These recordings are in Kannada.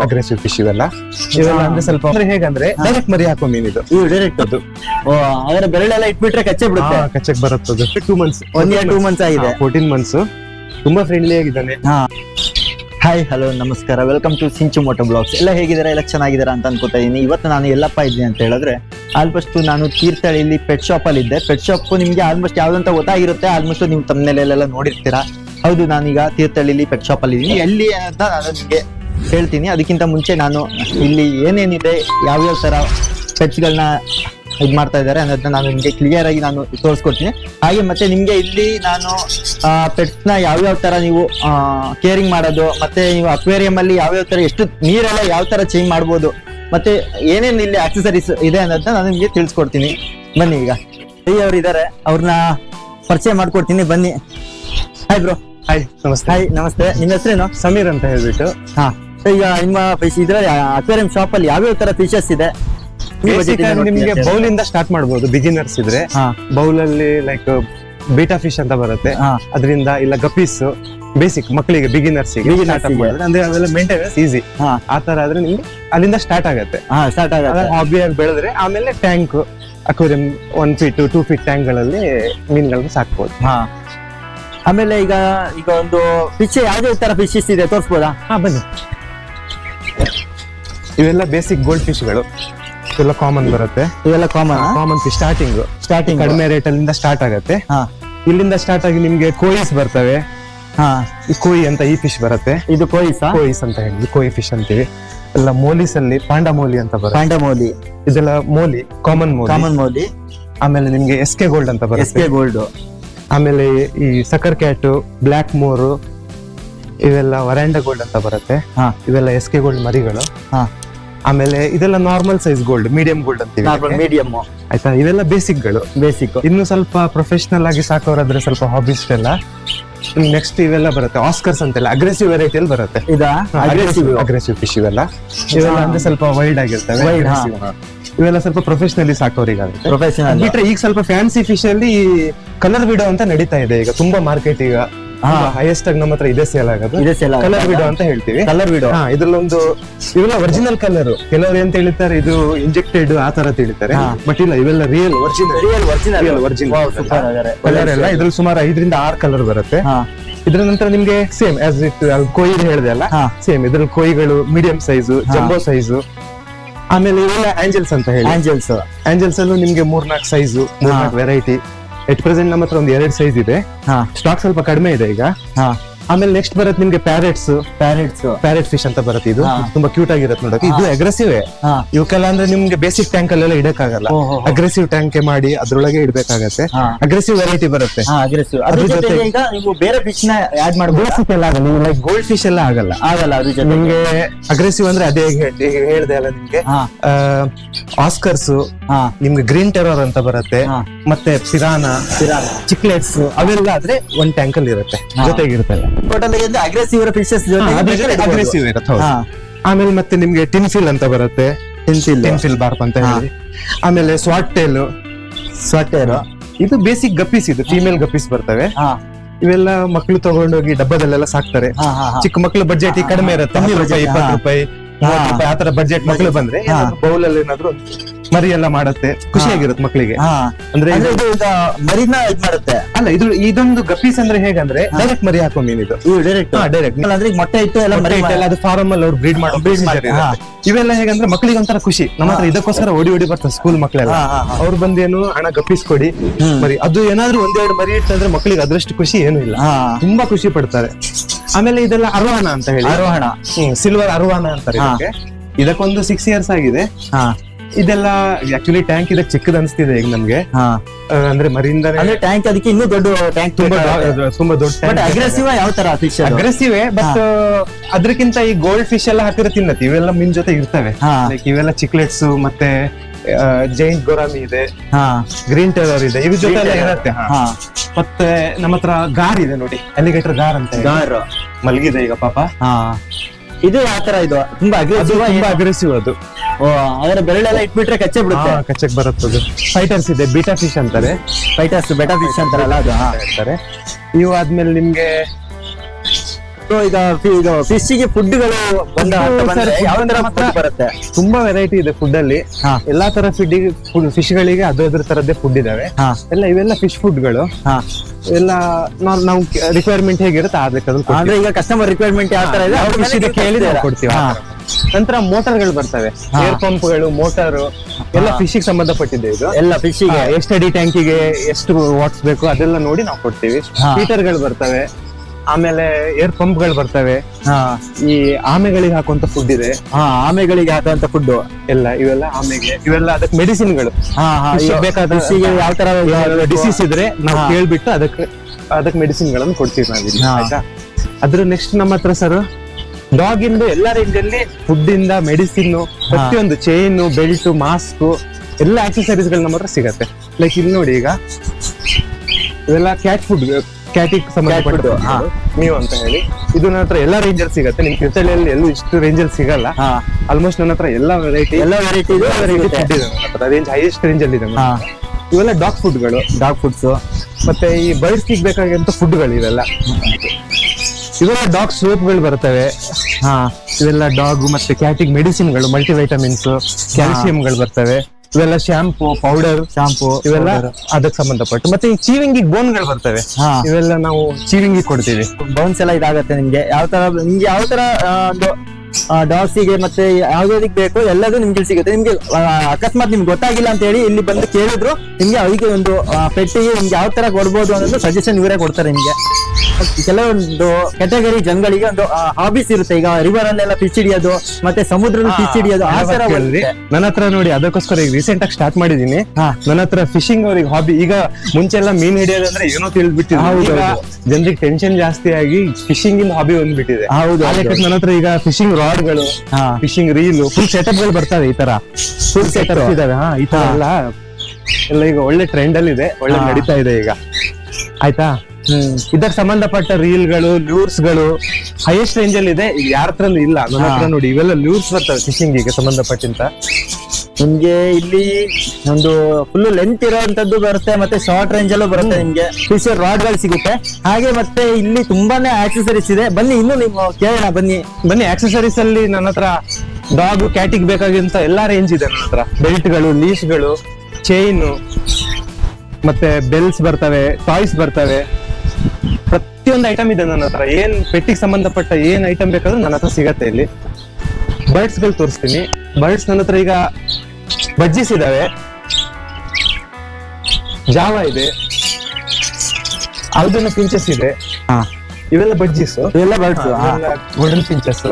ಅಗ್ರೆಸಿವ್ ಫಿಶ್ ಇವೆಲ್ಲ? ಇವೆಲ್ಲ ಅಂದ್ರೆ ಸ್ವಲ್ಪ ಅಂದ್ರೆ ಹೇಗಂದ್ರೆ ಡೈರೆಕ್ಟ್ ಮರಿ ಹಾಕೋ ಮೀನ್ ಇದು. ಇವು ಡೈರೆಕ್ಟ್ ಅದು. ಅದರ ಬೆರಳೆಲ್ಲ ಇಟ್ಬಿಟ್ರೆ ಕಚ್ಚೆ ಬಿಡುತ್ತೆ. ಕಚ್ಚಕ್ ಬರುತ್ತದು. Two months one year two months ಆಗಿದೆ. ಫೋರ್ಟೀನ್ ಮಂತ್ಸ್ ತುಂಬಾ ಫ್ರೆಂಡ್ಲಿ ಆಗಿದ್ದಾನೆ. ಹಾ. ಹಾಯ್ ಹಲೋ ನಮಸ್ಕಾರ. Welcome to Sinchu moto blogs ಎಲ್ಲ ಹೇಗಿದ್ದಾರೆ? ಎಲ್ಲ ಚೆನ್ನಾಗಿದ್ದಾರೆ ಅಂತ ಅನ್ಕೋತಾ ಇದೀನಿ. ಇವತ್ತು ನಾನು ಎಲ್ಲಪ್ಪ ಇದ್ದೀನಿ ಅಂತ ಹೇಳಿದ್ರೆ ಆಲ್ಮೋಸ್ಟ್ ನಾನು ತೀರ್ಥಹಳ್ಳಿಲಿ ಪೆಟ್ ಶಾಪ್ ಅಲ್ಲಿ ಇದ್ದೆ. ಪೆಟ್ ಶಾಪ್ ನಿಮ್ಗೆ ಆಲ್ಮೋಸ್ಟ್ ಯಾವ್ದಂತ ಗೊತ್ತಾಗಿರುತ್ತೆ. ಆಲ್ಮೋಸ್ಟ್ ನೀವು ತಮ್ಮನೆಲ್ಲ ನೋಡಿರ್ತೀರಾ. ಹೌದು ನಾನೀಗ ತೀರ್ಥಹಳ್ಳಿಲಿ ಪೆಟ್ ಶಾಪ್ ಅಲ್ಲಿ ಇದ್ದೀನಿ. ಎಲ್ಲಿ ಅಂತ ನಾನು ನಿಮಗೆ ಹೇಳ್ತೀನಿ. ಅದಕ್ಕಿಂತ ಮುಂಚೆ ನಾನು ಇಲ್ಲಿ ಏನೇನಿದೆ ಯಾವ್ಯಾವ ಥರ ಪೆಟ್ಸ್ಗಳನ್ನ ಇದು ಮಾಡ್ತಾ ಇದ್ದಾರೆ ಅನ್ನೋದನ್ನ ನಾನು ನಿಮಗೆ ಕ್ಲಿಯರ್ ಆಗಿ ನಾನು ತೋರಿಸ್ಕೊಡ್ತೀನಿ. ಹಾಗೆ ಮತ್ತೆ ನಿಮಗೆ ಇಲ್ಲಿ ನಾನು ಪೆಟ್ಸ್ನ ಯಾವ್ಯಾವ ಥರ ನೀವು ಕೇರಿಂಗ್ ಮಾಡೋದು ಮತ್ತೆ ನೀವು ಅಕ್ವೇರಿಯಂ ಅಲ್ಲಿ ಯಾವ್ಯಾವ ಥರ ಎಷ್ಟು ನೀರೆಲ್ಲ ಯಾವ ಥರ ಚೇಂಜ್ ಮಾಡ್ಬೋದು ಮತ್ತೆ ಏನೇನು ಇಲ್ಲಿ ಆಕ್ಸೆಸರೀಸ್ ಇದೆ ಅನ್ನೋದನ್ನ ನಾನು ನಿಮಗೆ ತಿಳಿಸ್ಕೊಡ್ತೀನಿ. ಬನ್ನಿ ಈಗ. ಅವ್ರು ಇದ್ದಾರೆ ಅವ್ರನ್ನ ಪರಿಚಯ ಮಾಡ್ಕೊಡ್ತೀನಿ. ಬನ್ನಿ. ಹಾಯ್ ಬ್ರೋ ಹಾಯ್ ನಮಸ್ತೆ. ಹಾಯ್ ನಮಸ್ತೆ. ನಿಮ್ಮ ಹೆಸರೇನು? ಸಮೀರ್ ಅಂತ ಹೇಳ್ಬಿಟ್ಟು. ಹಾ. ಈಗ ನಿಮ್ಮ ಫಿಶ್ ಇದ್ರಲ್ಲಿ ಅಕ್ವೇರಿಯಂ ಶಾಪ್ ಅಲ್ಲಿ ಯಾವ್ಯಾವ ತರ ಫಿಶಸ್ ಇದೆ? ನಿಮಗೆ ಬೌಲ್ ಇಂದ ಸ್ಟಾರ್ಟ್ ಮಾಡ್ಬೋದು ಬಿಗಿನರ್ಸ್ ಇದ್ರೆ. ಬೌಲ್ ಅಲ್ಲಿ ಲೈಕ್ ಬೀಟಾ ಫಿಶ್ ಅಂತ ಬರುತ್ತೆ. ಅದರಿಂದ ಇಲ್ಲ ಗಪೀಸ್ ಬೇಸಿಕ್ ಮಕ್ಕಳಿಗೆ ಬಿಗಿನರ್ಸ್. ಅಂದ್ರೆ ಅವೆಲ್ಲ ಮೇಂಟೆನೆನ್ಸ್ ಈಸಿ ಆ ತರ ಆದ್ರೆ ನಿಮ್ಗೆ ಅಲ್ಲಿಂದ ಸ್ಟಾರ್ಟ್ ಆಗುತ್ತೆ. ಸ್ಟಾರ್ಟ್ ಆಗುತ್ತೆ. ಹಾಬಿ ಆಗಿ ಬೆಳೆದ್ರೆ ಆಮೇಲೆ tank aquarium one feet two feet ಟ್ಯಾಂಕ್ಗಳಲ್ಲಿ ಮೀನುಗಳನ್ನ ಸಾಕ್ಬೋದು. ಆಮೇಲೆ ಈಗ ಈಗ ಒಂದು ಫಿಶ್ ಯಾವ್ದೇ ತರ ಫಿಶಸ್ ಇದೆ ತೋರಿಸ್ಬೋದಾ? ಹಾ ಬನ್ನಿ. ಇವೆಲ್ಲ ಬೇಸಿಕ್ ಗೋಲ್ಡ್ ಫಿಶ್ಗಳು ಇವೆಲ್ಲ ಕಾಮನ್ ಬರುತ್ತೆ. ಇವೆಲ್ಲ common common fish starting starting ಕಡಿಮೆ ರೇಟ್ ಅಲ್ಲಿಂದ ಸ್ಟಾರ್ಟ್ ಆಗುತ್ತೆ. ಹಾ. ಇಲ್ಲಿಂದ ಸ್ಟಾರ್ಟ್ ಆಗಿ ನಿಮ್ಗೆ ಕೋಯಿಸ್ ಬರ್ತವೆ. ಕೋಯಿ ಅಂತ ಈ ಫಿಶ್ ಬರುತ್ತೆ. ಇದು ಕೋಯಿಸ್ ಕೋಯಿಸ್ ಅಂತ ಹೇಳಿ ಕೋಯಿ ಫಿಶ್ ಅಂತೀವಿ. ಎಲ್ಲ ಮೋಲಿಸ್ ಅಲ್ಲಿ ಪಾಂಡ ಮೋಲಿ ಅಂತ ಬರುತ್ತೆ. ಪಾಂಡಮೋಲಿ ಇದೆಲ್ಲ molly common molly. Common molly. ಆಮೇಲೆ ನಿಮ್ಗೆ ಎಸ್ ಕೆ ಗೋಲ್ಡ್ ಅಂತ ಎಸ್ ಬರುತ್ತೆ ಕೆ ಗೋಲ್ಡ್ ಆಮೇಲೆ ಈ ಸಕರ್ ಕ್ಯಾಟು ಬ್ಲ್ಯಾಕ್ ಮೋರು ಇವೆಲ್ಲ ವರಾಂಡ ಗೋಲ್ಡ್ ಅಂತ ಬರುತ್ತೆ. ಇವೆಲ್ಲ ಎಸ್ ಕೆ ಗೋಲ್ಡ್ ಮರಿಗಳು. ಹಾ. ಆಮೇಲೆ ಇದೆಲ್ಲ normal size gold medium gold ಅಂತೀವಿ. ಮೀಡಿಯಂ ಆಯ್ತಾ? ಇವೆಲ್ಲ ಬೇಸಿಕ್ಗಳು. ಬೇಸಿಕ್ ಇನ್ನು ಸ್ವಲ್ಪ ಪ್ರೊಫೆಷನಲ್ ಆಗಿ ಸಾಕೋರಾದ್ರೆ ಸ್ವಲ್ಪ ಹಾಬೀಸ್ ಎಲ್ಲ. ನೆಕ್ಸ್ಟ್ ಇವೆಲ್ಲ ಬರುತ್ತೆ. ಆಸ್ಕರ್ಸ್ ಅಂತೆಲ್ಲ ಅಗ್ರೆಸಿವ್ ವೆರೈಟಿಯಲ್ಲಿ ಬರುತ್ತೆ. ಅಗ್ರೆಸಿವ್ ಅಗ್ರೆಸಿವ್ ಫಿಶ್ ಇವೆಲ್ಲ. ಇವೆಲ್ಲ ಅಂದ್ರೆ ಸ್ವಲ್ಪ ವೈಲ್ಡ್ ಆಗಿರ್ತವೆ. ಇವೆಲ್ಲ ಸ್ವಲ್ಪ ಪ್ರೊಫೆಷನಲಿ ಸಾಕೋರಿಗಾಗುತ್ತೆ. ಪ್ರೊಫೆಷನಲ್ ಬಿಟ್ರೆ ಈಗ ಸ್ವಲ್ಪ ಫ್ಯಾನ್ಸಿ ಫಿಶ್ ಅಲ್ಲಿ ಕಲರ್ ಬಿಡೋ ಅಂತ ನಡೀತಾ ಇದೆ. ಈಗ ತುಂಬಾ ಮಾರ್ಕೆಟ್ ಈಗ. ಹೈಯೆಸ್ಟ್ ಆಗಿ ನಮ್ಮ ಹತ್ರ ಇದೆ ಸೇಲ್ ಆಗೋದು. ಇದೆ ಸೇಲ್ ಕಲರ್ ವಿಡೋ ಅಂತ ಹೇಳ್ತೀವಿ. ಕಲರ್ ವಿಡೋ ಇದ್ರಲ್ಲೊಂದು ಇವೆಲ್ಲ ಒರಿಜಿನಲ್ ಕಲರ್ ಕೆಲವರು ಎಂತ ಹೇಳ್ತಾರೆ ಇದು ಇಂಜೆಕ್ಟೆಡ್ ಆ ತರ ತಿಳಿತಾರೆ. ಬಟ್ ಇಲ್ಲ ಇವೆಲ್ಲ real original real original colour ಎಲ್ಲ ಇದ್ರಲ್ಲಿ ಸುಮಾರು ಐದರಿಂದ ಆರು ಕಲರ್ ಬರುತ್ತೆ. ಇದ್ರ ನಂತರ ನಿಮ್ಗೆ ಸೇಮ್ ಆಸ್ ಇಟ್ ಕೊಯ್ ಹೇಳಿದೆ ಅಲ್ಲ? ಸೇಮ್ ಇದ್ರಲ್ಲಿ ಕೊಯ್ಗಳು ಮೀಡಿಯಂ ಸೈಜು ಜಂಬೋ ಸೈಜು ಆಮೇಲೆ ಇವೆಲ್ಲ ಆಂಜಲ್ಸ್ ಅಂತ ಹೇಳಿ. ಆಂಜಲ್ಸ್ ಆಂಜಲ್ಸ್ ಅಲ್ಲೂ ನಿಮ್ಗೆ ಮೂರ್ನಾಲ್ಕು ಸೈಜು ಮೂರ್ನಾಲ್ಕು ವೆರೈಟಿ ಎಟ್ ಪ್ರೆಸೆಂಟ್ ನಮ್ಮ ಹತ್ರ ಒಂದು ಎರಡು ಸೈಜ್ ಇದೆ. ಹಾ. ಸ್ಟಾಕ್ ಸ್ವಲ್ಪ ಕಡಿಮೆ ಇದೆ ಈಗ. ಹಾ. ಆಮೇಲೆ ನೆಕ್ಸ್ಟ್ ಬರುತ್ತೆ ನಿಮ್ಗೆ ಪ್ಯಾರೆಟ್ಸ್ ಪ್ಯಾರೆಟ್ಸ್ ಪ್ಯಾರೆಟ್ ಫಿಶ್ ಅಂತ ಬರುತ್ತೆ ಇದು. ತುಂಬಾ ಕ್ಯೂಟ್ ಆಗಿರುತ್ತೆ ನೋಡಕ್ಕೆ ಇದು ಅಗ್ರೆಸಿವ್ ಇವಕ್ಕೆಲ್ಲ ಅಂದ್ರೆ ನಿಮ್ಗೆ ಬೇಸಿಕ್ ಟ್ಯಾಂಕ್ ಅಲ್ಲೆಲ್ಲ ಇಡಕ್ಕಾಗಲ್ಲ. ಅಗ್ರೆಸಿವ್ ಟ್ಯಾಂಕ್ ಮಾಡಿ ಅದ್ರೊಳಗೆ ಇಡಬೇಕಾಗತ್ತೆ. ಅಗ್ರೆಸಿವ್ ವೆರೈಟಿ ಬರುತ್ತೆ. ಅಗ್ರೆಸಿವ್ ಅದ್ರ ಜೊತೆ- ಈಗ ನೀವು ಬೇರೆ ಫಿಶ್ನ ಆಡ್ ಎಲ್ಲ ಆಗಲ್ಲ. ನೀವು ಲೈಕ್ ಗೋಲ್ಡ್ ಫಿಶ್ ಎಲ್ಲ ಆಗಲ್ಲ. ಆಗಲ್ಲ ಅದ್ರ ಜೊತೆ ನಿಮ್ಗೆ ಅಗ್ರೆಸಿವ್ ಅಂದ್ರೆ ಅದೇ ಹೇಳ್ದೆ ಅಲ್ಲ ನಿಮ್ಗೆ. ಆಸ್ಕರ್ಸ್ ನಿಮ್ಗೆ ಗ್ರೀನ್ ಟೆರರ್ ಅಂತ ಬರುತ್ತೆ. ಮತ್ತೆ ಪಿರಾನ ಪಿರಾನ ಚಿಕ್ಲೆಟ್ಸ್ ಅವೆಲ್ಲ ಆದ್ರೆ ಒಂದ್ ಟ್ಯಾಂಕ್ ಅಲ್ಲಿ ಇರುತ್ತೆ ಹಾ. ಟೋಟಲ್ ಅಂದ್ರೆ ಅಗ್ರೆಸಿವ್ ಫಿಶಸ್ ಅಗ್ರೆಸಿವ್ ಇರುತ್ತೆ ಆಮೇಲೆ ಮತ್ತೆ ನಿಮ್ಗೆ ಟಿನ್ಫಿಲ್ ಅಂತ ಬರುತ್ತೆ. ಟಿನ್ಫಿಲ್ ಟಿನ್ಫಿಲ್ ಬಾರ್ಪ್ ಅಂತ ಹೇಳಿ. ಆಮೇಲೆ ಸ್ವಾಟ್ ಟೇಲ್. Sword tail. ಇದು ಬೇಸಿಕ್ ಗಪ್ಪೀಸ್ ಇದು ಫೀಮೇಲ್ ಗಪ್ಪೀಸ್ ಬರ್ತವೆ. ಇವೆಲ್ಲ ಮಕ್ಕಳು ತಗೊಂಡೋಗಿ ಡಬ್ಬದಲ್ಲೆಲ್ಲ ಸಾಕ್ತಾರೆ. ಚಿಕ್ಕ ಮಕ್ಕಳು ಬಜೆಟ್ ಕಡಿಮೆ ಇರುತ್ತೆ ಹತ್ತು ರೂಪಾಯಿ ಇಪ್ಪತ್ತು. ರೂಪಾಯಿ. ಮೂವತ್ತು ರೂಪಾಯಿ ಆತರ ಬಜೆಟ್ ಮಕ್ಕಳು ಬಂದ್ರೆ. ಬೌಲ್ ಅಲ್ಲಿ ಏನಾದ್ರು ಮರಿ ಎಲ್ಲ ಮಾಡುತ್ತೆ ಖುಷಿಯಾಗಿರುತ್ತೆ ಮಕ್ಕಳಿಗೆ ಅಂದ್ರೆ ಇದು- ಇದು ಈಗ ಮರಿನ ಇದ್ ಮಾಡುತ್ತೆ. ಅಲ್ಲ ಇದು ಇದೊಂದು ಗಪ್ಪೀಸ್ ಅಂದ್ರೆ ಹೇಗಂದ್ರೆ ಡೈರೆಕ್ಟ್ ಮರಿ ಹಾಕೋ ಮೀನ್ ಇದು. ಡೈರೆಕ್ಟ್ ಡೈರೆಕ್ಟ್ ಅಂದ್ರೆ ಈಗ ಮೊಟ್ಟೆ ಇಟ್ಟು ಎಲ್ಲ ಮರಿ ಎಲ್ಲ ಅದು ಫಾರಮ್ ಅಲ್ಲಿ ಅವ್ರು ಬ್ರೀಡ್ ಮಾಡೋ ಬ್ರೀಡ್ ಮಾಡಿ. ಇವೆಲ್ಲ ಹೇಗಂದ್ರೆ ಮಕ್ಕಳಿಗೆ ಒಂಥರ ಖುಷಿ. ನಮ್ಮ ಹತ್ರ ಇದಕ್ಕೋಸ್ಕರ ಓಡಿ ಓಡಿ ಬರ್ತಾರೆ ಸ್ಕೂಲ್ ಮಕ್ಕಳೆಲ್ಲ. ಅವ್ರು ಬಂದೇನು ಹಣ ಗಪ್ಪೀಸ್ ಕೊಡಿ. ಮರಿ ಅದು ಏನಾದ್ರೂ ಒಂದೆರಡು ಮರಿ ಇಟ್ಟಂದ್ರೆ ಮಕ್ಕಳಿಗೆ ಅದರಷ್ಟು ಖುಷಿ ಏನು ಇಲ್ಲ. ತುಂಬಾ ಖುಷಿ ಪಡ್ತಾರೆ. ಆಮೇಲೆ ಇದೆಲ್ಲ ಅರ್ವಾಣ ಅಂತ ಹೇಳಿ. ಅರೋಹಣ. ಸಿಲ್ವರ್ ಅರೋಹಣ ಅಂತಾರೆ ಇದಕ್ಕೆ. ಇದಕ್ಕೊಂದು ಸಿಕ್ಸ್ ಇಯರ್ಸ್ ಆಗಿದೆ. ಇದೆಲ್ಲ ಆಕ್ಚುಲಿ ಟ್ಯಾಂಕ್ ಇದೆ ಚಿಕ್ಕದ ಅನ್ಸ್ತಿದೆ ಈಗ ನಮ್ಗೆ. ಹಾ. ಅಂದ್ರೆ ಮರಿಯಿಂದ ಅಂದ್ರೆ ಟ್ಯಾಂಕ್ ಅದಕ್ಕೆ ಇನ್ನೂ ದೊಡ್ಡ ಟ್ಯಾಂಕ್ ತುಂಬಾ ತುಂಬಾ ದೊಡ್ಡ ಅಗ್ರೆಸಿವ್ ಯಾವ ತರ ಫಿಶ್ ಅಗ್ರೆಸಿವ್ ಬಟ್ ಅದಕ್ಕಿಂತ ಈ ಗೋಲ್ಡ್ ಫಿಶ್ ಎಲ್ಲ ಹಾಕಿದ್ರೆ ತಿನ್ನತ್ತಿ ಇವೆಲ್ಲ ಮಿನ್ ಜೊತೆ ಇರ್ತವೆ. ಲೈಕ್ ಇವೆಲ್ಲ ಚಿಕ್ಲೆಟ್ಸ್ ಮತ್ತೆ ಜೈಂಟ್ ಗೋರಾಮಿ ಇದೆ. ಹಾ. ಗ್ರೀನ್ ಟೆರರ್ ಇದೆ. ಇದ್ರ ಜೊತೆ ಎಲ್ಲ ಇರುತ್ತೆ. ಮತ್ತೆ ನಮ್ಮ ಹತ್ರ ಗಾರ್ ಇದೆ ನೋಡಿ. ಅಲಿಗೇಟರ್ ಗಾರ್ ಅಂತ. ಗಾರ್. ಮಲಗಿದೆ ಈಗ ಪಾಪ. ಇದು ಯಾವ ತರ ಇದು? ತುಂಬಾ ಅದು ಅಗ್ರೆಸಿವ್ ತುಂಬಾ ಅಗ್ರೆಸಿವ್ ಅದು. ಅದರ ಬೆರಳೆಲ್ಲ ಇಟ್ಬಿಟ್ರೆ ಕಚ್ಚೆ ಬಿಡುತ್ತೆ ಕಚ್ಚಕ್ ಬರುತ್ತದು ಫೈಟರ್ಸ್ ಇದೆ ಬೀಟಾ ಫಿಶ್ ಅಂತಾರೆ. ಫೈಟರ್ಸ್ ಬೆಟಾ ಫಿಶ್ ಅಂತಾರಲ್ಲ ಅದು ಹಾ. ಹೇಳ್ತಾರೆ ಇವು ಆದ್ಮೇಲೆ ನಿಮ್ಗೆ ಈಗ ಇದು ಫಿಶ್ಗೆ ಫುಡ್ಗಳು ಬಂದ ಅಂತ ಬಂದ್ರೆ ಯಾವ ತರ ನಮ್ಮ food ಬರುತ್ತೆ? ತುಂಬಾ ವೆರೈಟಿ ಇದೆ ಫುಡ್ ಅಲ್ಲಿ. ಹಾ. ಎಲ್ಲಾ ತರ ಫಿಡ್ ಫಿಶ್ ಗಳಿಗೆ ಅದು ಅದ್ರ ತರದ್ದೇ ಫುಡ್ ಇದಾವೆ. ಹಾ. ಎಲ್ಲ ಇವೆಲ್ಲ ಫಿಶ್ ಫುಡ್ಗಳು ಹಾ. ಎಲ್ಲ ನಾವು ನಾವು ರಿಕ್ವೈರ್ಮೆಂಟ್ ಹೇಗಿರುತ್ತೆ ಆ ಕೊಡ್ತೀವಿ. ಅಂದ್ರೆ ಈಗ ಕಸ್ಟಮರ್ ರಿಕ್ವೈರ್ಮೆಂಟ್ ಯಾವ ತರ ಇದೆ ಫಿಶ್ fish ಇದೆ ನಾವು ಕೊಡ್ತೀವಿ. ಆ ಮೋಟರ್ಗಳು ನಂತರ ಮೋಟಾರ್ಗಳು ಬರ್ತವೆ. ಹಾ. ಏರ್ ಪಂಪ್ಗಳು ಮೋಟರ್ ಎಲ್ಲ ಫಿಶಿಗೆ ಸಂಬಂಧಪಟ್ಟಿದೆ ಇದು. ಎಲ್ಲ ಫಿಶಿಗೆ ಹಾ, ಎಷ್ಟು ಅಡಿ ಟ್ಯಾಂಕಿಗೆ ಎಷ್ಟು ವಾಟ್ಸ್ ಬೇಕು ಅದೆಲ್ಲ ನೋಡಿ ನಾವು ಕೊಡ್ತೀವಿ. ಹಾ. ಹೀಟರ್ಗಳು ಬರ್ತವೆ. ಆಮೇಲೆ ಏರ್ ಪಂಪ್ಗಳು ಬರ್ತವೆ. ಹಾ. ಈ ಆಮೆಗಳಿಗೆ ಹಾಕುವಂತ ಫುಡ್ ಇದೆ. ಹಾ ಆಮೆಗಳಿಗೆ ಹಾಕುವಂತ ಫುಡ್ ಎಲ್ಲ ಇವೆಲ್ಲ ಆಮೆಗೆ ಇವೆಲ್ಲ ಅದಕ್ಕೆ ಮೆಡಿಸಿನ್ಗಳು ಗಳು. ಹಾ ಬೇಕಾದ ಯಾವ ತರ ಡಿಸೀಸ್ ಇದ್ರೆ ನಾವು. ಕೇಳ್ಬಿಟ್ಟು ಅದಕ್ಕೆ ಅದಕ್ಕೆ ಮೆಡಿಸಿನ್ಗಳನ್ನು ಕೊಡ್ತೀವಿ ನಾವಿಲ್ಲಿ. ಆಯ್ತಾ? ಅದ್ರ ನೆಕ್ಸ್ಟ್ ನಮ್ಮ ಹತ್ರ ಸರ್ ಡಾಗ್ ಇಂದ ಎಲ್ಲ ರೇಂಜ್ ಅಲ್ಲಿ ಫುಡ್ ಇಂದ ಮೆಡಿಸಿನ್ ಪ್ರತಿಯೊಂದು ಚೈನ್ ಬೆಲ್ಟ್ ಮಾಸ್ಕ್ ಎಲ್ಲ ಆಕ್ಸೆಸರೀಸ್ಗಳು ನಮ್ಮ ಹತ್ರ ಸಿಗತ್ತೆ. ಲೈಕ್ ಇಲ್ಲಿ ನೋಡಿ ಈಗ ಇವೆಲ್ಲ ಕ್ಯಾಟ್ ಫುಡ್ ಕ್ಯಾಟಿಗೆ ಸಂಬಂಧಪಟ್ಟ. ನೀವು ಅಂತ ಹೇಳಿ. ಇದು ನನ್ನ ಹತ್ರ ಎಲ್ಲ ಸಿಗತ್ತೆ. ನಿಮ್ ಕಿರ್ತಳಿಯಲ್ಲಿ ಎಲ್ಲೂ ಇಷ್ಟು ರೇಂಜ್ ಅಲ್ಲಿ ಸಿಗಲ್ಲ ಆಲ್ಮೋಸ್ಟ್ ನನ್ನ ಹತ್ರ ಎಲ್ಲ ವೆರೈಟಿ ಎಲ್ಲ ವೆರೈಟಿ ಇದೆ ವೆರೈಟಿ ಫುಡ್ ಇದೆ ನನ್ನ ಹತ್ರ. ರೇಂಜ್ ಹೈಯೆಸ್ಟ್ ರೇಂಜ್ ಅಲ್ಲಿ ಇದೆ. ಇವೆಲ್ಲ ಡಾಗ್ ಫುಡ್ಗಳು ಡಾಗ್ ಫುಡ್ಸ್ ಮತ್ತೆ ಈ ಬರ್ಡ್ಸ್ ಬೇಕಾಗಿರುವಂತ ಫುಡ್ಗಳು ಇವೆಲ್ಲ. ಇವೆಲ್ಲ ಡಾಗ್ ಸೋಪ್ಗಳು ಬರ್ತವೆ. ಹಾ. ಇವೆಲ್ಲ ಡಾಗ್ ಮತ್ತೆ ಕ್ಯಾಟಿಕ್ ಮೆಡಿಸಿನ್ಗಳು ಮಲ್ಟಿವೈಟಮಿನ್ಸ್ ಕ್ಯಾಲ್ಸಿಯಂಗಳು ಬರ್ತವೆ. ಇವೆಲ್ಲ ಶಾಂಪು ಪೌಡರ್ ಶಾಂಪೂ ಇವೆಲ್ಲ ಅದಕ್ಕೆ ಸಂಬಂಧಪಟ್ಟು. ಮತ್ತೆ ಈ ಚೀವಿಂಗಿಗೆ ಬೋನ್ಗಳು ಬರ್ತವೆ. ಹಾ. ಇವೆಲ್ಲ ನಾವು ಚೀವಿಂಗ್ ಕೊಡ್ತೀವಿ. ಬೌನ್ಸ್ ಎಲ್ಲ ಇದಾಗತ್ತೆ ನಿಮ್ಗೆ. ಯಾವ ತರ ನಿಮ್ಗೆ ಯಾವ ತರ ಆ, ಒಂದು ಡಾಗ್ಸಿಗೆ ಮತ್ತೆ ಯಾವ್ದಕ್ಕೆ ಬೇಕು ಎಲ್ಲದೂ ನಿಮ್ಗೆ ಸಿಗುತ್ತೆ. ನಿಮ್ಗೆ ಅಕಸ್ಮಾತ್ ನಿಮ್ಗೆ ಗೊತ್ತಾಗಿಲ್ಲ ಅಂತ ಹೇಳಿ ಇಲ್ಲಿ ಬಂದು ಕೇಳಿದ್ರು. ನಿಮ್ಗೆ ಅವರಿಗೆ ಒಂದು ಪೆಟ್ಟಿಗೆ ನಿಮ್ಗೆ ಯಾವ ತರ ಕೊಡ್ಬೋದು ಅನ್ನೋದು ಸಜೆಷನ್ ಇವರೇ ಕೊಡ್ತಾರೆ ನಿಮ್ಗೆ. ಕೆಲವೊಂದು ಕೆಟಗರಿ ಜನಗಳಿಗೆ ಒಂದು ಹಾಬೀಸ್ ಇರುತ್ತೆ. ಈಗ ರಿವರ್ ಅಲ್ಲೆಲ್ಲ ಫಿಶ್ ಹಿಡಿಯೋದು ಮತ್ತೆ ಸಮುದ್ರದಲ್ಲಿ ಫಿಶ್ ಹಿಡಿಯೋದು ಆ ತರ. ನನ್ನ ಹತ್ರ ನೋಡಿ ಅದಕ್ಕೋಸ್ಕರ ಈಗ ರೀಸೆಂಟ್ ಆಗಿ ಸ್ಟಾರ್ಟ್ ಮಾಡಿದೀನಿ. ನನ್ನ ಹತ್ರ ಫಿಶಿಂಗ್ ಅವ್ರಿಗೆ ಹಾಬಿ ಈಗ ಮುಂಚೆ ಎಲ್ಲ ಮೀನ್ ಹಿಡಿಯೋದಂದ್ರೆ ಏನೋ ತಿಳಿದ್ಬಿಟ್ಟಿದೆ. ಜನರಿಗೆ ಟೆನ್ಷನ್ ಜಾಸ್ತಿ ಆಗಿ ಫಿಶಿಂಗ್ ಇಂದ ಹಾಬಿ ಬಂದ್ಬಿಟ್ಟಿದೆ. ಹೌದು, ನನ್ನ ಹತ್ರ ಈಗ ಫಿಶಿಂಗ್ ರಾಡ್ಗಳು ಹಾ. ಫಿಶಿಂಗ್ ರೀಲ್ ಫುಲ್ ಸೆಟಪ್ಗಳು ಬರ್ತವೆ ಈ ತರ. ಫುಲ್ ಸೆಟಪ್ ಇದಾವೆ ಹಾ ಈ ತರ. ಎಲ್ಲ. ಎಲ್ಲ ಈಗ ಒಳ್ಳೆ ಟ್ರೆಂಡ್ ಅಲ್ಲಿ ಇದೆ ಒಳ್ಳೆ ಹಾ. ನಡೀತಾ ಇದೆ ಈಗ. ಆಯ್ತಾ? ಹ್ಮ್. ಇದಕ್ಕೆ ಸಂಬಂಧಪಟ್ಟ ರೀಲ್ಗಳು ಲೂರ್ಸ್ಗಳು ಹೈಯೆಸ್ಟ್ ರೇಂಜ್ ಅಲ್ಲಿ ಇದೆ. ಈಗ ಯಾರ ಹತ್ರ ಇಲ್ಲ. ನನ್ನ ಹತ್ರ ನೋಡಿ ಇವೆಲ್ಲ ಲೂರ್ಸ್ ಬರ್ತವೆ ಫಿಶಿಂಗ್ಗೆ ಸಂಬಂಧಪಟ್ಟಂತ. ನಿಮ್ಗೆ ಇಲ್ಲಿ ಒಂದು ಫುಲ್ ಲೆಂತ್ ಇರುವಂತದ್ದು ಬರುತ್ತೆ ಮತ್ತೆ ಶಾರ್ಟ್ ರೇಂಜ್ ಅಲ್ಲೂ ಬರುತ್ತೆ ನಿಮ್ಗೆ. ಫಿಶರ್ ರಾಡ್ಗಳು ಸಿಗುತ್ತೆ. ಹಾಗೆ ಮತ್ತೆ ಇಲ್ಲಿ ತುಂಬಾನೇ ಆಕ್ಸೆಸರೀಸ್ ಇದೆ. ಬನ್ನಿ ಇನ್ನು ನೀವು ಕೇಳೋಣ ಬನ್ನಿ. ಬನ್ನಿ ಆಕ್ಸೆಸರೀಸ್ ಅಲ್ಲಿ ನನ್ನ ಹತ್ರ ಡಾಗ್ ಕ್ಯಾಟಿಗೆ ಬೇಕಾಗಿಂತ ಎಲ್ಲಾ ರೇಂಜ್ ಇದೆ ನನ್ನ ಹತ್ರ. ಬೆಲ್ಟ್ಗಳು ಲೀಸ್ಗಳು ಚೈನ್ ಮತ್ತೆ ಬೆಲ್ಸ್ ಬರ್ತವೆ ಟಾಯ್ಸ್ ಬರ್ತವೆ. ಪ್ರತಿಯೊಂದು ಐಟಮ್ ಇದೆ ನನ್ನ ಹತ್ರ. ಏನ್ ಪೆಟ್ಟಿಗೆ ಸಂಬಂಧಪಟ್ಟ ಏನ್ ಐಟಮ್ ಬೇಕಾದ್ರೂ ನನ್ನ ಹತ್ರ ಸಿಗತ್ತೆ ಇಲ್ಲಿ. ಬರ್ಡ್ಸ್ಗಳು ತೋರಿಸ್ತೀನಿ. ಬರ್ಡ್ಸ್ ನನ್ನ ಹತ್ರ ಈಗ ಬಜ್ಜೀಸ್ ಇದಾವೆ. ಜಾವ ಇದೆ. ಅದನ್ನ ಪಿಂಚಸ್ ಇದೆ. ಹಾ. ಇವೆಲ್ಲ ಬಜ್ಜೀಸ್ ಇವೆಲ್ಲ ಬರ್ಡ್ಸ್ ಗೋಲ್ಡನ್ ಪಿಂಚಸ್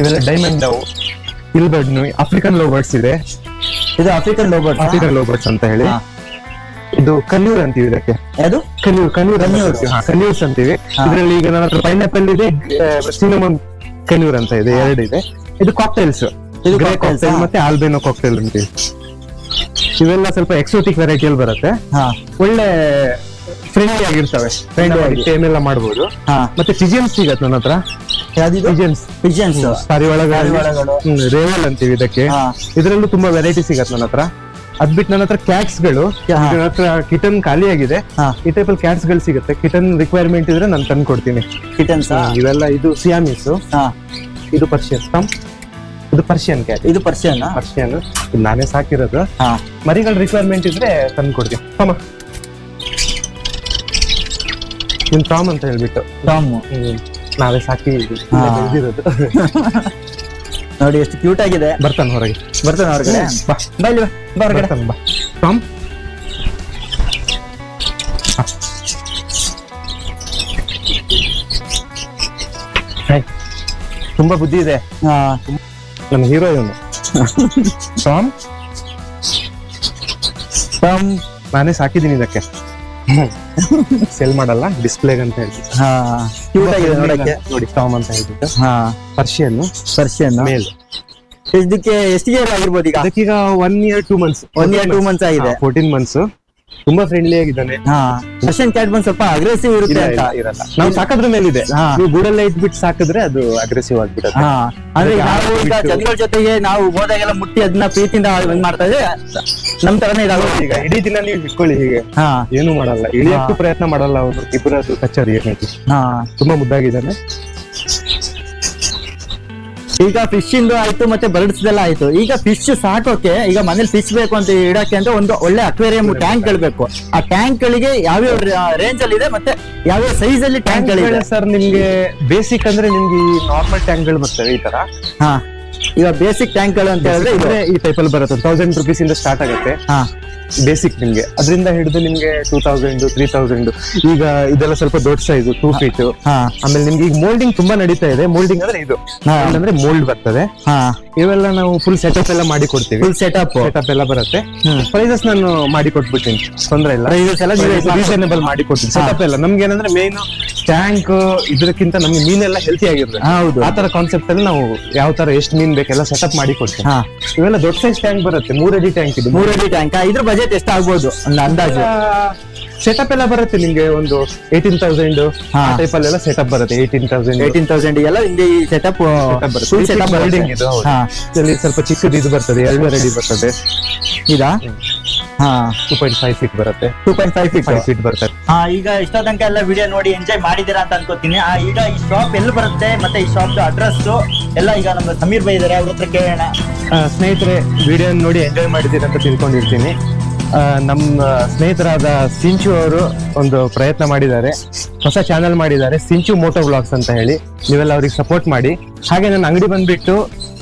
ಇವೆಲ್ಲ ಡೈಮಂಡ್ ಡವ್ ಇಲ್ಬರ್ಡ್ ಆಫ್ರಿಕನ್ ಲೋ ಬರ್ಡ್ಸ್ ಇದೆ. ಇದು African lovebird African low birds ಅಂತ ಹೇಳಿ. ಇದು ಕನ್ಯೂರ್ ಅಂತೀವಿ ಇದಕ್ಕೆ. ಅದು ಕನ್ಯೂರ್ ಕನ್ಯೂರ್ ಹಾ ಕನ್ಯೂರ್ಸ್ ಅಂತೀವಿ. ಇದರಲ್ಲಿ ಈಗ ನನ್ನ ಹತ್ರ ಪೈನಾಪಲ್ ಇದೆ ಸಿನಮನ್ ಕನ್ಯೂರ್ ಅಂತ ಇದೆ ಎರಡು ಇದೆ. ಇದು ಕಾಕ್ಟೈಲ್ಸ್ ಇದು ಗ್ರೇ cocktails, ಕಾಕ್ಟೈಲ್ ಹಾ. ಮತ್ತೆ ಆಲ್ಬೇನೋ ಕಾಕ್ಟೈಲ್ ಅಂತೀವಿ. ಇವೆಲ್ಲ ಸ್ವಲ್ಪ ಎಕ್ಸೋಟಿಕ್ ವೆರೈಟಿಯಲ್ಲಿ ಬರುತ್ತೆ. ಹಾ. ಒಳ್ಳೆ ಫ್ರೆಂಡ್ಲಿ ಆಗಿರ್ತವೆ. Friendly ಆಗಿ. ಟೇಮ್ ಎಲ್ಲ ಮಾಡ್ಬೋದು. ಹಾ. ಮತ್ತೆ ಪಿಜಿಯನ್ಸ್ ಸಿಗತ್ತೆ ನನ್ನ ಹತ್ರ. ಯಾವ್ದಿದು? ಪಿಜಿಯನ್ಸ್ ಪಿಜನ್ಸ್ ಪಾರಿವಾಳಗಳು ಪಾರಿವಾಳಗಳು. ಹ್ಮ್, ರೇವಲ್ ಅಂತೀವಿ ಇದಕ್ಕೆ. ಹಾ. ಇದರಲ್ಲೂ ತುಂಬಾ ವೆರೈಟಿ ಸಿಗತ್ತೆ ನನ್ನ ಹತ್ರ. ಅದ್ ಬಿಟ್ಟು ನನ್ನ ಹತ್ರ ಕ್ಯಾಟ್ಸ್ಗಳು. ಹಾ. ನನ್ನ ಹತ್ರ ಕಿಟನ್ ಖಾಲಿ ಆಗಿದೆ. ಹಾ. ಈ ಟೈಪ್ ಅಲ್ಲಿ ಕ್ಯಾಟ್ಸ್ಗಳು ಸಿಗುತ್ತೆ. ಕಿಟನ್ ರಿಕ್ವೈರ್ಮೆಂಟ್ ಇದ್ರೆ ನಾನು ತಂದು ಕೊಡ್ತೀನಿ ಕಿಟನ್ಸ್ ಇವೆಲ್ಲ ಇದು ಸಿಯಾಮಿಸ್ ಹಾ. ಇದು ಪರ್ಷಿಯನ್. ತಮ್? ಇದು ಪರ್ಷಿಯನ್ ಕ್ಯಾಟ್ ಇದು ಪರ್ಷಿಯನ್ ಪರ್ಷಿಯನ್. ಇದು ನಾನೇ ಸಾಕಿರೋದು. ಮರಿಗಳ ರಿಕ್ವೈರ್ಮೆಂಟ್ ಇದ್ರೆ ತಂದು ಕೊಡ್ತೀನಿ. ತಮ್ಮ. ನಿಮ್ ಟಾಮ್ ಅಂತ ಹೇಳ್ಬಿಟ್ಟು. ಟಾಮ್. ನಾವೇ ಸಾಕಿ. ಬೆಳೆದಿರೋದು. ನೋಡಿ ಎಷ್ಟು ಕ್ಯೂಟ್ ಆಗಿದೆ. ಬರ್ತಾನೆ ಹೊರಗೆ. ಬರ್ತಾನೆ ಹೊರಗಡೆ? ಬಾ. ಬಾ ಇಲ್ಲಿ ಬಾ. ಹೊರಗಡೆ. ಬಾ. ಟಾಮ್ ತುಂಬಾ ಬುದ್ಧಿ ಇದೆ. ನನ್ನ ಹೀರೋ ಇವನು ಸಾಮ್? ಸಾಮ್ ನಾನೇ ಸಾಕಿದ್ದೀನಿ ಇದಕ್ಕೆ. ಸೆಲ್ ಮಾಡಲ್ಲ ಡಿಸ್ಪ್ಲೇಗ್ ಅಂತ ಹೇಳಿ ಹಾ. ಕ್ಯೂಟ್ ಆಗಿದೆ ನೋಡಕ್ಕೆ. ನೋಡಿ ಟಾಮ್ ಅಂತ ಹೇಳ್ಬಿಟ್ಟು. ಹಾ. Persian Persian male. ಇದಕ್ಕೆ ಎಷ್ಟು ಇಯರ್ ಆಗಿರ್ಬೋದು ಈಗ? ಅದಕ್ಕೀಗ one year two months one year two months ಆಗಿದೆ. ಫೋರ್ಟೀನ್ ಮಂತ್ಸ್ ತುಂಬಾ ಫ್ರೆಂಡ್ಲಿ ಆಗಿದ್ದಾನೆ. ಹಾ. ಪರ್ಷಿಯನ್ ಕ್ಯಾಟ್ ಬಂದ್ ಸ್ವಲ್ಪ ಅಗ್ರೆಸಿವ್ ಇರುತ್ತೆ ಅಂತ. ಇರಲ್ಲ ನಾವು ಸಾಕದ್ರ ಮೇಲಿದೆ. ಹಾ. ನೀವು ಗೂಡಲ್ಲೇ ಇಟ್ಬಿಟ್ಟು ಸಾಕಿದ್ರೆ ಅದು ಅಗ್ರೆಸಿವ್ ಆಗ್ಬಿಡುತ್ತೆ. ಹಾ. ಅಂದ್ರೆ ಅದಕ್ಕೆ ನಾವು ಈಗ ಜನಗಳ ಜೊತೆಗೆ ನಾವು ಹೋದಾಗೆಲ್ಲ ಮುಟ್ಟಿ ಅದನ್ನ ಪ್ರೀತಿಯಿಂದ ಇದ್ ಮಾಡ್ತಾ ಇದ್ರೆ ನಮ್ ತರನೇ ಇದಾಗುತ್ತೆ. ಈಗ ಇಡೀ ದಿನ ನೀವು ಇಟ್ಕೊಳ್ಳಿ ಹೀಗೆ. ಹಾ. ಏನು ಮಾಡಲ್ಲ. ಇಳಿಯಕ್ಕೂ ಪ್ರಯತ್ನ ಮಾಡಲ್ಲ ಅವರು ಇಬ್ಬರ ಕಚ್ಚರಿ ಏನೈತಿ ಹಾ. ತುಂಬಾ ಮುದ್ದಾಗಿದ್ದಾನೆ. ಈಗ ಫಿಶ್ ಇಂದು ಆಯ್ತು ಮತ್ತೆ ಬರ್ಡ್ಸ್ ಎಲ್ಲ ಆಯ್ತು. ಈಗ ಫಿಶ್ ಸಾಕೋಕೆ ಈಗ ಮನೇಲಿ ಫಿಶ್ ಬೇಕು ಅಂತ ಇಡಕ್ಕೆ ಅಂದ್ರೆ ಒಂದು ಒಳ್ಳೆ ಅಕ್ವೇರಿಯಂ ಟ್ಯಾಂಕ್ಗಳು ಬೇಕು. ಆ ಟ್ಯಾಂಕ್ ಗಳಿಗೆ ಯಾವ್ಯಾವ ರೇಂಜ್ ಅಲ್ಲಿ ಇದೆ ಮತ್ತೆ ಯಾವ್ಯಾವ ಸೈಜ್ ಅಲ್ಲಿ ಟ್ಯಾಂಕ್ ಗಳಿದೆ? ಸರ್ ನಿಮ್ಗೆ ಬೇಸಿಕ್ ಅಂದ್ರೆ ನಿಮ್ಗೆ ಈ ನಾರ್ಮಲ್ ಟ್ಯಾಂಕ್ಗಳು ಬರ್ತವೆ ಈ ತರ? ಹಾ. ಈಗ ಬೇಸಿಕ್ ಟ್ಯಾಂಕ್ಗಳು ಅಂತ ಹೇಳಿದ್ರೆ ಈ ಟೈಪ್ ಅಲ್ಲಿ ಬರುತ್ತೆ ತೌಸಂಡ್ ರುಪೀಸ್ ಇಂದ ಸ್ಟಾರ್ಟ್ ಆಗುತ್ತೆ. ಹಾ. ಬೇಸಿಕ್ ನಿಮ್ಗೆ. ಅದರಿಂದ ಹಿಡಿದು ನಿಮ್ಗೆ ಟೂ ತೌಸಂಡ್ ತ್ರೀ ತೌಸಂಡ್ ಈಗ ಇದೆಲ್ಲ ಸ್ವಲ್ಪ ದೊಡ್ಡ ಸೈಜ್ ಟೂ ಫೀಟ್ ಆಮೇಲೆ ನಿಮ್ಗೆ ಈಗ ಮೋಲ್ಡಿಂಗ್ ತುಂಬಾ ನಡೀತಾ ಇದೆ. ಮೋಲ್ಡಿಂಗ್ ಅಂದ್ರೆ ಇದು. ಅಂದ್ರೆ ಮೋಲ್ಡ್ ಬರ್ತದೆ. ಇವೆಲ್ಲ ನಾವು ಫುಲ್ ಸೆಟಪ್ ಎಲ್ಲ ಮಾಡಿ ಕೊಡ್ತೀವಿ ಫುಲ್ ಸೆಟಪ್ ಸೆಟಪ್ ಎಲ್ಲ ಬರುತ್ತೆ. ಪ್ರೈಸಸ್ ನಾನು ಮಾಡಿ ಕೊಟ್ಬಿಡ್ತೀನಿ ತೊಂದ್ರೆ ಇಲ್ಲ. ಪ್ರೈಸಸ್ ಎಲ್ಲ ರೀಸನೇಬಲ್ ಮಾಡಿ ಕೊಡ್ತೀನಿ ಸೆಟಪ್ ಎಲ್ಲ. ನಮ್ಗೆ ಏನಂದ್ರೆ ಮೇನ್ ಟ್ಯಾಂಕ್ ಇದಕ್ಕಿಂತ ನಮ್ಗೆ ಮೀನೆಲ್ಲ ಹೆಲ್ತಿ ಆಗಿರ್ತದೆ ಹೌದು. ಆ ತರ ಕಾನ್ಸೆಪ್ಟ್ ಅಲ್ಲಿ ನಾವು ಯಾವ ತರ ಎಷ್ಟು ಮೀನ್ ಬೇಕೆಲ್ಲ ಸೆಟಪ್ ಮಾಡಿ ಕೊಡ್ತೀವಿ ಇವೆಲ್ಲ ದೊಡ್ಡ ಸೈಜ್ ಟ್ಯಾಂಕ್ ಬರುತ್ತೆ. ಮೂರಡಿ ಟ್ಯಾಂಕ್ ಇದು. ಮೂರಡಿ ಟ್ಯಾಂಕ್ ಇದ್ರ ಬಜೆಟ್ ಎಷ್ಟಾಗ್ಬೋದು? ಒಂದು ಅಂದಾಜು. ಸೆಟಪ್ ಎಲ್ಲ ಬರುತ್ತೆ ನಿಮಗೆ ಒಂದು ಏಯ್ಟೀನ್ ತೌಸಂಡ್ ಹಾ. ಟೈಪ್ ಅಲ್ಲೆಲ್ಲ ಸೆಟಪ್ ಬರುತ್ತೆ ಏಯ್ಟೀನ್ ತೌಸಂಡ್ ಏಯ್ಟೀನ್ ತೌಸಂಡ್ ಎಲ್ಲ ಹಿಂಗೆ ಈ ಸೆಟಪ್ ಬರುತ್ತೆ. ಫುಲ್ ಸೆಟಪ್ ಬಿಲ್ಡಿಂಗ್ ಇದು, ಹೌದು. ಹಾ. ಇದರಲ್ಲಿ ಸ್ವಲ್ಪ ಚಿಕ್ಕದು ಇದು ಬರ್ತದೆ ಎರಡೂವರೆ ರೆಡಿ ಬರ್ತದೆ. ಇದಾ? ಹಾ. ಟೂ ಪಾಯಿಂಟ್ ಫೈವ್ ಫೀಟ್ ಬರುತ್ತೆ. Two point five feet five feet ಬರ್ತದೆ ಹಾ ಈಗ ಇಷ್ಟ ತನಕ ಎಲ್ಲ ವಿಡಿಯೋ ನೋಡಿ ಎಂಜಾಯ್ ಮಾಡಿದ್ದೀರಾ ಅಂತ ಅನ್ಕೋತೀನಿ. ಆ, ಈಗ ಈ ಶಾಪ್ ಎಲ್ಲಿ ಬರುತ್ತೆ ಮತ್ತೆ ಈ ಶಾಪ್ ಅಡ್ರೆಸ್ ಎಲ್ಲ ಈಗ ನಮ್ಮ ಸಮೀರ್ ಬೈ ಇದಾರೆ ಅವ್ರ ಹತ್ರ ಕೇಳೋಣ. ಆ, ಸ್ನೇಹಿತರೆ ವಿಡಿಯೋ ನೋಡಿ ಎಂಜಾಯ್ ಮಾಡಿದ್ದೀರಿ ಅಂತ ತಿಳ್ಕೊಂಡಿರ್ತೀನಿ. ನಮ್ಮ ಸ್ನೇಹಿತರಾದ ಸಿಂಚು ಅವರು ಒಂದು ಪ್ರಯತ್ನ ಮಾಡಿದ್ದಾರೆ. ಹೊಸ ಚಾನೆಲ್ ಮಾಡಿದ್ದಾರೆ. ಸಿಂಚು ಮೋಟೋ ಬ್ಲಾಗ್ಸ್ ಅಂತ ಹೇಳಿ. ನೀವೆಲ್ಲ ಅವ್ರಿಗೆ ಸಪೋರ್ಟ್ ಮಾಡಿ. ಹಾಗೆ ನನ್ನ ಅಂಗಡಿ ಬಂದ್ಬಿಟ್ಟು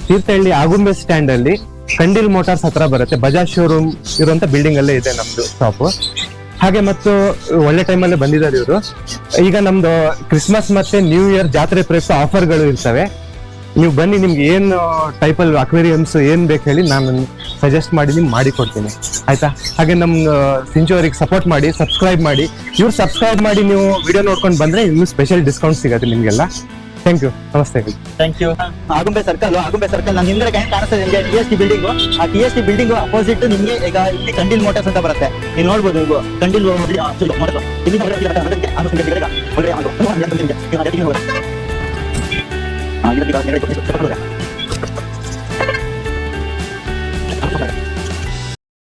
ತೀರ್ಥಹಳ್ಳಿ ಆಗುಂಬೆ ಸ್ಟ್ಯಾಂಡ್ ಅಲ್ಲಿ ಕಂಡಿಲ್ ಮೋಟಾರ್ಸ್ ಹತ್ರ ಬರುತ್ತೆ. ಬಜಾಜ್ ಶೋರೂಮ್ ಇರುವಂತ ಬಿಲ್ಡಿಂಗ್ ಅಲ್ಲೇ ಇದೆ ನಮ್ದು ಶಾಪ್ ಹಾಗೆ ಮತ್ತು ಒಳ್ಳೆ ಟೈಮಲ್ಲೇ ಬಂದಿದ್ದಾರೆ ಇವರು. ಈಗ ನಮ್ದು ಕ್ರಿಸ್ಮಸ್ ಮತ್ತೆ ನ್ಯೂ ಇಯರ್ ಜಾತ್ರೆ ಪ್ರಯುಕ್ತ ಆಫರ್ಗಳು ಇರ್ತವೆ. ನೀವು ಬನ್ನಿ ನಿಮ್ಗೆ ಏನು ಟೈಪಲ್ ಅಕ್ವೇರಿಯಮ್ಸ್ ಏನು ಬೇಕು ಹೇಳಿ ನಾನು ಸಜೆಸ್ಟ್ ಮಾಡಿ ನಿಮ್ಗೆ ಮಾಡಿ ಕೊಡ್ತೀನಿ. ಆಯ್ತಾ? ಹಾಗೆ ನಮ್ಮ ಸಿಂಚು ಅವ್ರಿಗೆ ಸಪೋರ್ಟ್ ಮಾಡಿ ಸಬ್ಸ್ಕ್ರೈಬ್ ಮಾಡಿ. ಇವ್ರು ಸಬ್ಸ್ಕ್ರೈಬ್ ಮಾಡಿ ನೀವು ವಿಡಿಯೋ ನೋಡ್ಕೊಂಡು ಬಂದ್ರೆ ಇನ್ನೂ ಸ್ಪೆಷಲ್ ಡಿಸ್ಕೌಂಟ್ ಸಿಗುತ್ತೆ ನಿಮಗೆಲ್ಲ. ಥ್ಯಾಂಕ್ ಯು ನಮಸ್ತೆ. Thank you Agumbe circle Agumbe circle ನಾನು ಹಿಂದೆ ಕೈ ಕಾಣಿಸ್ತದೆ ನಿಮಗೆ ಟಿ ಎಸ್ ಟಿ ಬಿಲ್ಡಿಂಗ್ ಆ T S T building opposite ನಿಮಗೆ ಈಗ ಇಲ್ಲಿ ಕಂಡಿಲ್ ಮೋಟರ್ಸ್ ಅಂತ ಬರುತ್ತೆ. ನೀವು ನೋಡ್ಬೋದು ನೀವು. ಕಂಡಿಲ್ ಮೋಟರ್ಸ್ ಇಲ್ಲಿ 啊，你们这个年龄就比较适合个这个。